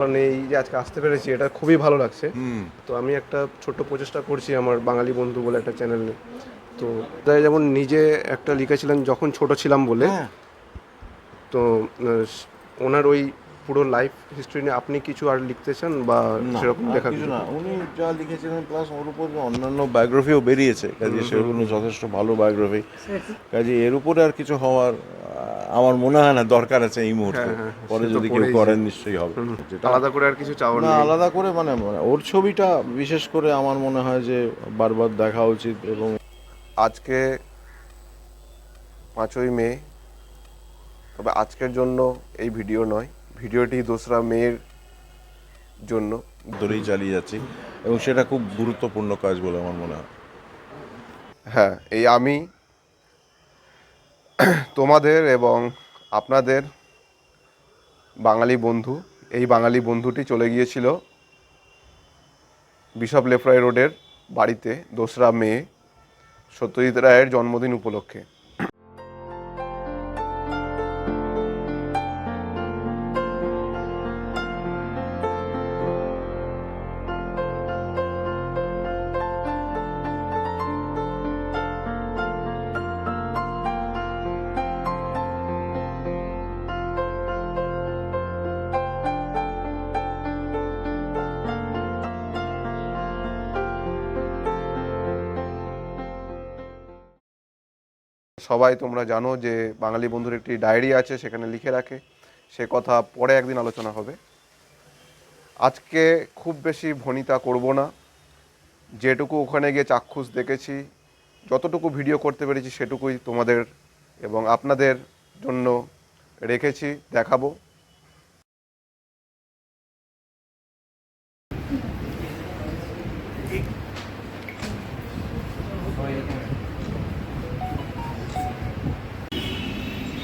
কারণ এই যে আজকে আসতে পেরেছি এটা খুবই ভালো লাগছে। হুম। তো আমি একটা ছোট্ট প্রচেষ্টা করছি আমার বাঙালি বন্ধু বলে একটা চ্যানেলে তো তাই যেমন নিজে একটা লিখেছিলেন যখন ছোট ছিলাম বলে। হ্যাঁ। তো ওনার ওই পুরো লাইফ হিস্ট্রি নিয়ে আপনি কিছু আর লিখতে চান বা সেরকম দেখা কিছু না উনি যা লিখেছিলেন প্লাস ওর উপর অন্যান্য বায়োগ্রাফিও বেরিয়েছে। কাজে সেগুলো যথেষ্ট ভালো বায়োগ্রাফি কাজে এর উপরে আর কিছু হওয়ার আমার মনে হয় না দরকার আছে এই মুহূর্তে। হ্যাঁ, হ্যাঁ, পরে যদি কেউ করেন নিশ্চয়ই হবে। আলাদা করে আর কিছু চাওয়ার না আলাদা করে মানে মানে ওর ছবিটা বিশেষ করে আমার মনে হয় যে বারবার দেখা উচিত এবং আজকে পাঁচই মে তবে আজকের জন্য এই ভিডিও নয়। ভিডিওটি দোসরা মেয়ের জন্য। ধরেই চালিয়ে যাচ্ছি এবং সেটা খুব গুরুত্বপূর্ণ কাজ বলে আমার মনে হয়। হ্যাঁ এই আমি তোমাদের এবং আপনাদের বাঙালি বন্ধু, এই বাঙালি বন্ধুটি চলে গিয়েছিল বিশপ লেফরাই রোডের বাড়িতে, দোসরা মে, সত্যজিৎ রায়ের জন্মদিন উপলক্ষে। সবাই তোমরা জানো যে বাঙালি বন্ধুর একটি ডায়েরি আছে, সেখানে লিখে রাখে। সে কথা পরে একদিন আলোচনা হবে। আজকে খুব বেশি ভনিতা করব না। যেটুকু ওখানে গিয়ে চাক্ষুষ দেখেছি, যতটুকু ভিডিও করতে পেরেছি সেটুকুই তোমাদের এবং আপনাদের জন্য রেখেছি, দেখাবো।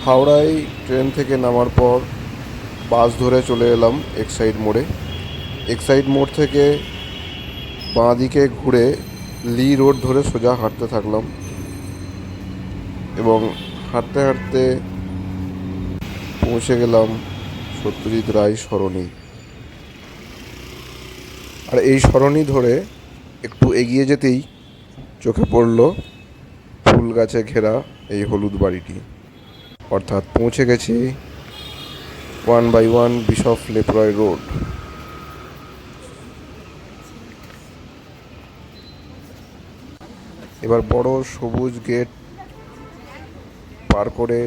হাওড়ায় ট্রেন থেকে নামার পর বাস ধরে চলে এলাম এক্সাইড মোড়ে। এক্সাইড মোড় থেকে বাঁ দিকে ঘুরে লি রোড ধরে সোজা হাঁটতে থাকলাম এবং হাঁটতে হাঁটতে পৌঁছে গেলাম সত্যজিৎ রায় সরণি। আর এই সরণি ধরে একটু এগিয়ে যেতেই চোখে পড়ল ফুল গাছে ঘেরা এই হলুদ বাড়িটি। অর্থাৎ পৌঁছে গেছি one by one Bishop Lefroy Road এবার বড় সবুজ গেট পার করে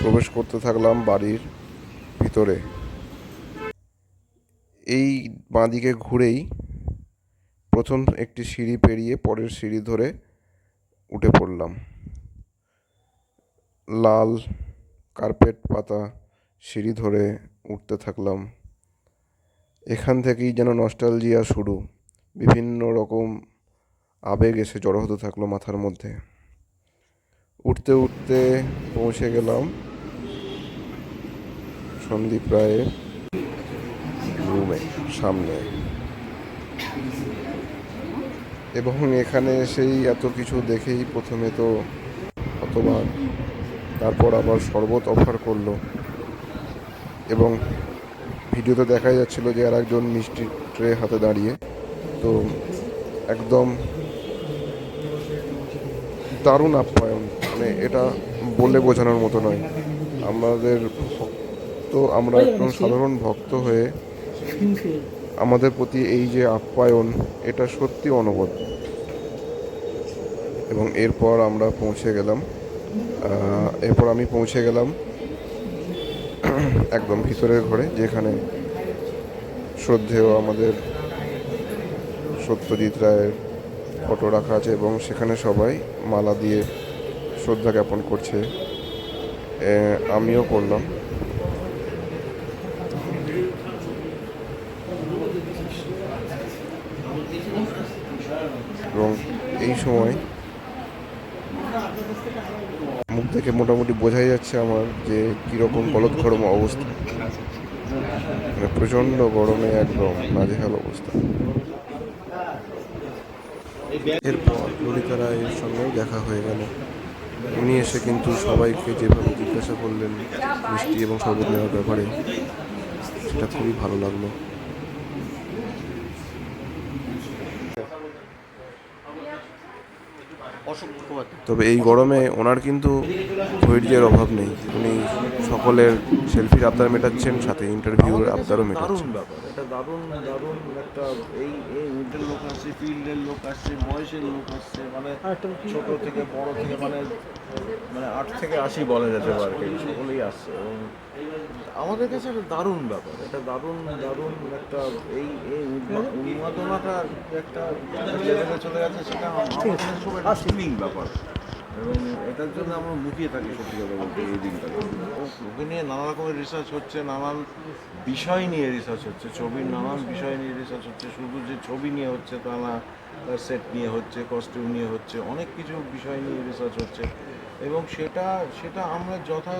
প্রবেশ করতে থাকলাম বাড়ির ভিতরে। এই বাঁদিকে ঘুরেই প্রথম একটি সিঁড়ি পেরিয়ে পরের সিঁড়ি ধরে উঠে পড়লাম। লাল কার্পেট পাতা সিঁড়ি ধরে উঠতে থাকলাম। এখান থেকেই যেন নস্টালজিয়া শুরু। বিভিন্ন রকম আবেগ এসে জড়ো হতে থাকল মাথার মধ্যে। উঠতে উঠতে পৌঁছে গেলাম সন্দীপ রায়ের রুমে সামনে। এবং এখানে এসেই এত কিছু দেখেই প্রথমে তো হতবাক। তারপর আবার শরবত অফার করল। এবং ভিডিওতে দেখা যাচ্ছিল যে আর একজন মিষ্টি ট্রে হাতে দাঁড়িয়ে। তো একদম দারুণ আপ্যায়ন। মানে এটা বলে বোঝানোর মতো নয়। আমাদের ভক্ত আমরা একজন সাধারণ ভক্ত হয়ে আমাদের প্রতি এই যে আপ্যায়ন এটা সত্যি অনবদ্য। এবং এরপর আমরা পৌঁছে গেলাম। এরপর আমি পৌঁছে গেলাম একদম ভিতরের ঘরে, যেখানে শ্রদ্ধেয় আমাদের সত্যজিৎ রায়ের ফটো রাখা আছে এবং সেখানে সবাই মালা দিয়ে শ্রদ্ধা জ্ঞাপন করছে। আমিও করলাম। এবং এই সময় থেকে মোটামুটি বোঝাই যাচ্ছে আমার যে কীরকম গলত গরম অবস্থা। মানে প্রচণ্ড গরমে একদম নাজেহাল অবস্থা। এরপর ললিতা রায়ের সঙ্গেও দেখা হয়ে গেল। উনি এসে কিন্তু সবাইকে যেভাবে জিজ্ঞাসা করলেন মিষ্টি এবং শরবত নেওয়ার ব্যাপারে, সেটা খুবই ভালো লাগল। তবে এই গরমে ওনার কিন্তু ধৈর্যের অভাব নেই। উনি সকলের সেলফির আবদার মেটাচ্ছেন সাথে ইন্টারভিউর আবদারও মেটাচ্ছেন। ব্যাপার এটা দারুণ দারুণ একটা এই এই উইন্টার লোক আসছে ফিল্ডের লোক আসছে বয়সের লোক আসছে মানে ছোট থেকে বড় থেকে মানে মানে আট থেকে আশি বলা যেতে পারে কি, সকলেই আসছে। এবং আমাদের কাছে একটা দারুণ ব্যাপার এটা দারুণ দারুণ একটা এই এই উন্মা- উন্মাদনাটা একটা লেভেলে চলে গেছে সেটা আমাদের ফিলিং ব্যাপার। এবং এটার জন্য আমরা মুখিয়ে থাকি সত্যি কথা বলতে এই দিনটাকে ওকে নিয়ে নানা রকমের রিসার্চ হচ্ছে, নানান বিষয় নিয়ে রিসার্চ হচ্ছে, ছবির নানান বিষয় নিয়ে রিসার্চ হচ্ছে, শুধু যে ছবি নিয়ে হচ্ছে তা না, তার সেট নিয়ে হচ্ছে কস্টিউম নিয়ে হচ্ছে, অনেক কিছু বিষয় নিয়ে রিসার্চ হচ্ছে। এবং সেটা সেটা আমরা যথা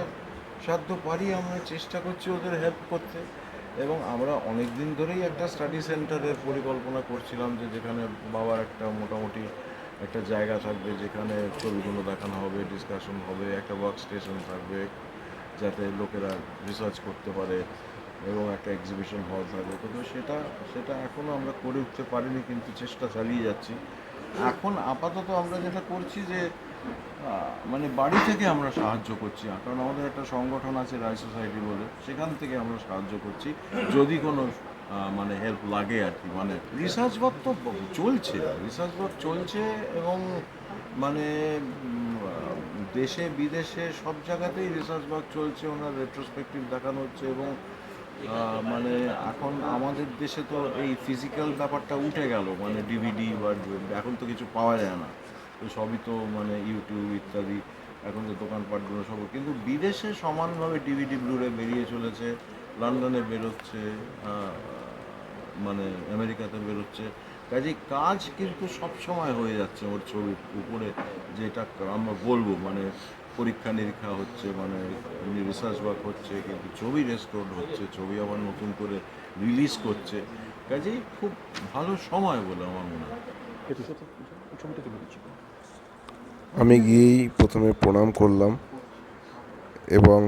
সাধ্য পারি, আমরা চেষ্টা করছি ওদের হেল্প করতে। এবং আমরা অনেক দিন ধরেই একটা স্টাডি সেন্টারের পরিকল্পনা করছিলাম যে যেখানে বাবার একটা মোটামুটি একটা জায়গা থাকবে যেখানে ছবিগুলো দেখানো হবে ডিসকাশন হবে, একটা ওয়ার্ক স্টেশন থাকবে যাতে লোকেরা রিসার্চ করতে পারে এবং একটা এক্সিবিশন হল থাকবে। কিন্তু সেটা সেটা এখনও আমরা করে উঠতে পারিনি, কিন্তু চেষ্টা চালিয়ে যাচ্ছি। এখন আপাতত আমরা যেটা করছি যে মানে বাড়ি থেকে আমরা সাহায্য করছি, কারণ আমাদের একটা সংগঠন আছে রায় সোসাইটি বলে, সেখান থেকে আমরা সাহায্য করছি। যদি কোনো মানে হেল্প লাগে আর কি মানে রিসার্চ ওয়ার্ক তো চলছে রিসার্চ ওয়ার্ক চলছে এবং মানে দেশে, বিদেশে সব জায়গাতেই রিসার্চ ওয়ার্ক চলছে, ওনার রেট্রোস্পেক্টিভ দেখানো হচ্ছে এবং মানে এখন আমাদের দেশে তো এই ফিজিক্যাল ব্যাপারটা উঠে গেল মানে ডিভিডি বা এখন তো কিছু পাওয়া যায় না। তো সবই তো মানে ইউটিউব ইত্যাদি, এখন তো দোকানপাটগুলো সব, কিন্তু বিদেশে সমানভাবে ডিভিডি ব্লুরে বেরিয়ে চলেছে লন্ডনে বেরোচ্ছে মানে আমেরিকাতে বেরোচ্ছে। কাজেই কাজ কিন্তু সব সময় হয়ে যাচ্ছে ওর ছবির উপরে যেটা আমরা বলব মানে পরীক্ষা নিরীক্ষা হচ্ছে মানে রিসার্চ ওয়ার্ক হচ্ছে কিন্তু ছবি রেস্টোর হচ্ছে ছবি আবার নতুন করে রিলিজ করছে। কাজেই খুব ভালো সময় বলে আমার মনে হয়। আমি গিয়েই প্রথমে প্রণাম করলাম এবং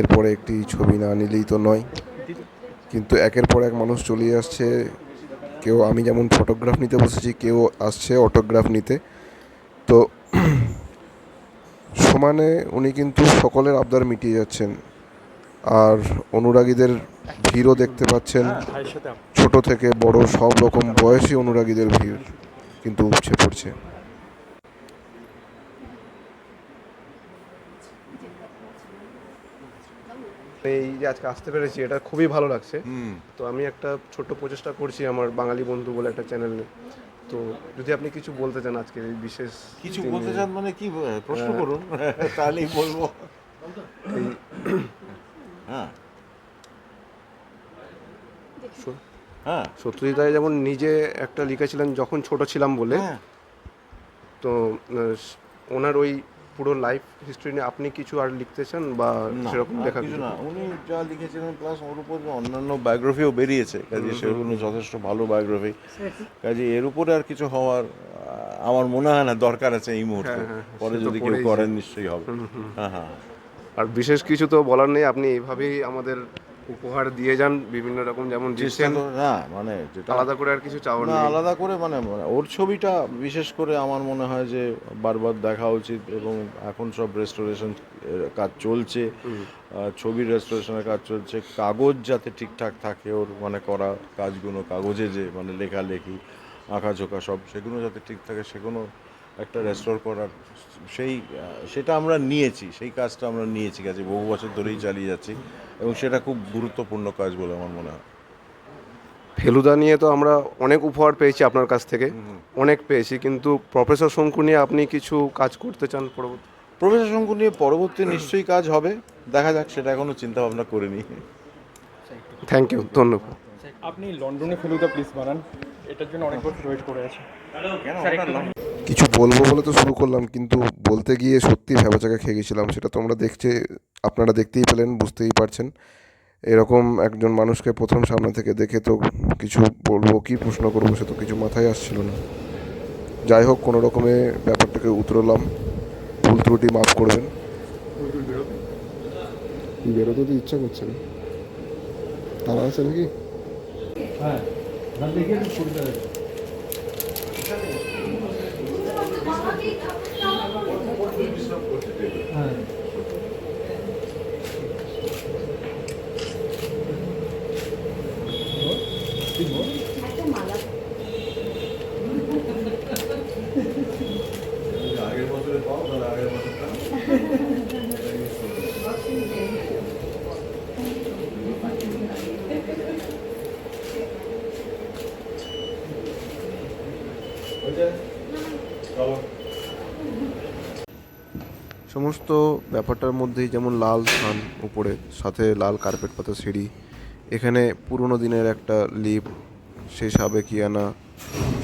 এরপরে একটি ছবি না নিলেই তো নয়। কিন্তু একের পর এক মানুষ চলে আসছে। কেউ আমি যেমন ফটোগ্রাফ নিতে বসেছি, কেউ আসছে অটোগ্রাফ নিতে। তো সমানে উনি কিন্তু সকলের আবদার মিটিয়ে যাচ্ছেন। আর অনুরাগীদের ভিড়ও দেখতে পাচ্ছেন। ছোট থেকে বড় সব রকম বয়সী অনুরাগীদের ভিড় কিন্তু উপচে পড়ছে। এই যে আজকে আসতে পেরেছি এটা খুবই ভালো লাগছে। হুম। তো আমি একটা ছোট্ট প্রচেষ্টা করছি আমার বাঙালি বন্ধু বলে একটা চ্যানেল নিয়ে। তো যদি আপনি কিছু বলতে চান আজকে এই বিশেষ কিছু বলতে চান মানে কি প্রশ্ন করুন তাহলেই বলব। হ্যাঁ। হ্যাঁ। সত্যজিৎ রায় যেমন নিজে একটা লিখেছিলেন যখন ছোট ছিলাম বলে হ্যাঁ। তো ওনার ওই পুরো লাইফ হিস্ট্রি নিয়ে আপনি কিছু আর লিখতে চান বা সেরকম দেখা কিছু না উনি যা লিখেছিলেন প্লাস ওর উপর অন্যান্য বায়োগ্রাফিও বেরিয়েছে কাজে সেগুলো যথেষ্ট ভালো বায়োগ্রাফি কাজে এর উপরে আর কিছু হওয়ার আমার মনে হয় না দরকার আছে এই মুহূর্তে। হ্যাঁ, হ্যাঁ, পরে যদি কেউ করেন নিশ্চয়ই হবে। হ্যাঁ হ্যাঁ। আর বিশেষ কিছু তো বলার নেই আপনি এইভাবেই আমাদের উপহার দিয়ে যান বিভিন্ন রকম যেমন দিচ্ছেন না মানে যেটা আলাদা করে আর কিছু চাওয়ার না আলাদা করে মানে মানে ওর ছবিটা বিশেষ করে আমার মনে হয় যে বারবার দেখা উচিত এবং এখন সব রেস্টোরেশন কাজ চলছে। ছবির রেস্টোরেশনের কাজ চলছে। কাগজ যাতে ঠিকঠাক থাকে ওর মানে করা কাজগুলো কাগজে যে মানে লেখালেখি আঁকাঝোঁকা সব সেগুলো যাতে ঠিক থাকে সেগুলো একটা রেস্টোর করার সেই সেটা আমরা নিয়েছি সেই কাজটা আমরা নিয়েছি কাজে বহু বছর ধরেই চালিয়ে যাচ্ছি এবং সেটা খুব গুরুত্বপূর্ণ কাজ বলে আমার মনে হয়। ফেলুদা নিয়ে তো আমরা অনেক উপহার পেয়েছি আপনার কাছ থেকে অনেক পেয়েছি কিন্তু প্রফেসর শঙ্কু নিয়ে আপনি কিছু কাজ করতে চান পরবর্তী প্রফেসর শঙ্কু নিয়ে পরবর্তী নিশ্চয়ই কাজ হবে দেখা যাক সেটা এখনও চিন্তা ভাবনা করিনি। থ্যাংক ইউ ধন্যবাদ। আপনি লন্ডনে ফেলুদা প্লিজ বানান এটার জন্য অনেক বছর ওয়েট করে আছে। কিছু বলব বলে তো শুরু করলাম কিন্তু বলতে গিয়ে সত্যি ভেবাচাকা খেয়ে গেছিলাম সেটা তোমরা দেখছে আপনারা দেখতেই পেলেন বুঝতেই পারছেন। এরকম একজন মানুষকে প্রথম সামনে থেকে দেখে তো কিছু বলব কি প্রশ্ন করব সে তো কিছু মাথায় আসছিল না। যাই হোক কোনো রকমে ব্যাপারটাকে উতরলাম। ভুল ত্রুটি মাফ করবেন। বেরোতে তো ইচ্ছা করছে না। তারা আছে নাকি? সমস্ত ব্যাপারটার মধ্যেই যেমন লাল থান উপরে, সাথে লাল কার্পেট পাতা সিঁড়ি, এখানে পুরোনো দিনের একটা লিপ সেই সাবেকিয়ানা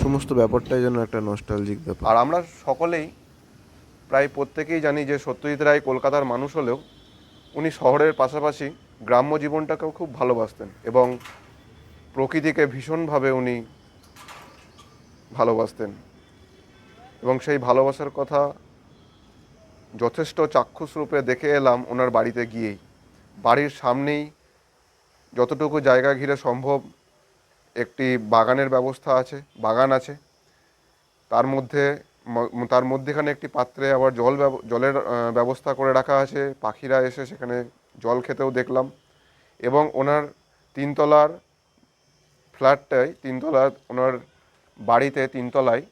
সমস্ত ব্যাপারটাই যেন একটা নস্টালজিক ব্যাপার। আর আমরা সকলেই প্রায় প্রত্যেকেই জানি যে সত্যজিৎ রায় কলকাতার মানুষ হলেও উনি শহরের পাশাপাশি গ্রাম্য জীবনটাকেও খুব ভালোবাসতেন এবং প্রকৃতিকে ভীষণভাবে উনি ভালোবাসতেন। এবং সেই ভালোবাসার কথা যথেষ্ট চাক্ষুষ রূপে দেখে এলাম ওনার বাড়িতে গিয়েই। বাড়ির সামনেই যতটুকু জায়গা ঘিরে সম্ভব একটি বাগানের ব্যবস্থা আছে, বাগান আছে। তার মধ্যে তার মধ্যেখানে একটি পাত্রে আবার জল জলের ব্যবস্থা করে রাখা আছে। পাখিরা এসে সেখানে জল খেতেও দেখলাম এবং ওনার তিনতলার ফ্ল্যাটটায় তিনতলার, ওনার বাড়িতে তিনতলায়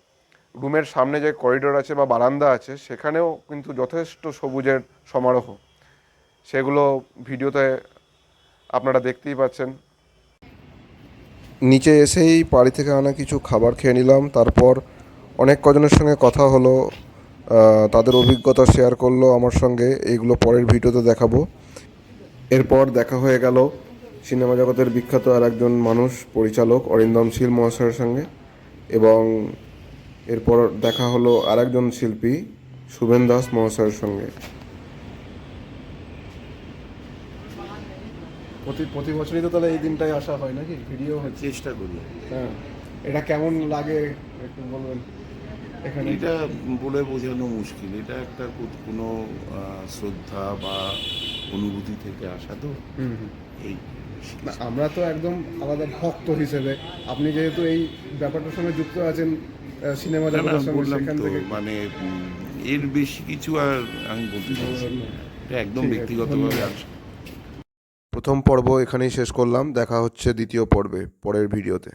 রুমের সামনে যে করিডোর আছে বা বারান্দা আছে, সেখানেও কিন্তু যথেষ্ট সবুজের সমারোহ। সেগুলো ভিডিওতে আপনারা দেখতেই পাচ্ছেন। নিচে এসেই বাড়ি থেকে আনা কিছু খাবার খেয়ে নিলাম। তারপর অনেক কজনের সঙ্গে কথা হলো তাদের অভিজ্ঞতা শেয়ার করল আমার সঙ্গে। এইগুলো পরের ভিডিওতে দেখাবো। এরপর দেখা হয়ে গেল সিনেমা জগতের বিখ্যাত আর একজন মানুষ, পরিচালক অরিন্দম শীল মহাশয়ের সঙ্গে এবং এরপর দেখা হলো আরেকজন শিল্পী শুভেন দাস মহাশয়ের সঙ্গে। প্রতি প্রতি বছরই তো তাহলে এই দিনটাই আসা হয় নাকি? ভিডিও চেষ্টা করি। হ্যাঁ। এটা কেমন লাগে একটু বলবেন? এখানে এটা বলে বোঝানো মুশকিল। এটা একটা কোনো শ্রদ্ধা বা অনুভূতি থেকে আসা তো। এই না আমরা তো একদম আলাদা ভক্ত হিসেবে। আপনি যেহেতু এই ব্যাপারটার সঙ্গে যুক্ত আছেন সিনেমা জগতের সঙ্গে বললাম সেখান থেকে। মানে এর বেশি কিছু আর আমি বলতে চাইছি একদম ব্যক্তিগতভাবে প্রথম পর্ব এখানেই শেষ করলাম। দেখা হচ্ছে দ্বিতীয় পর্বে পরের ভিডিওতে।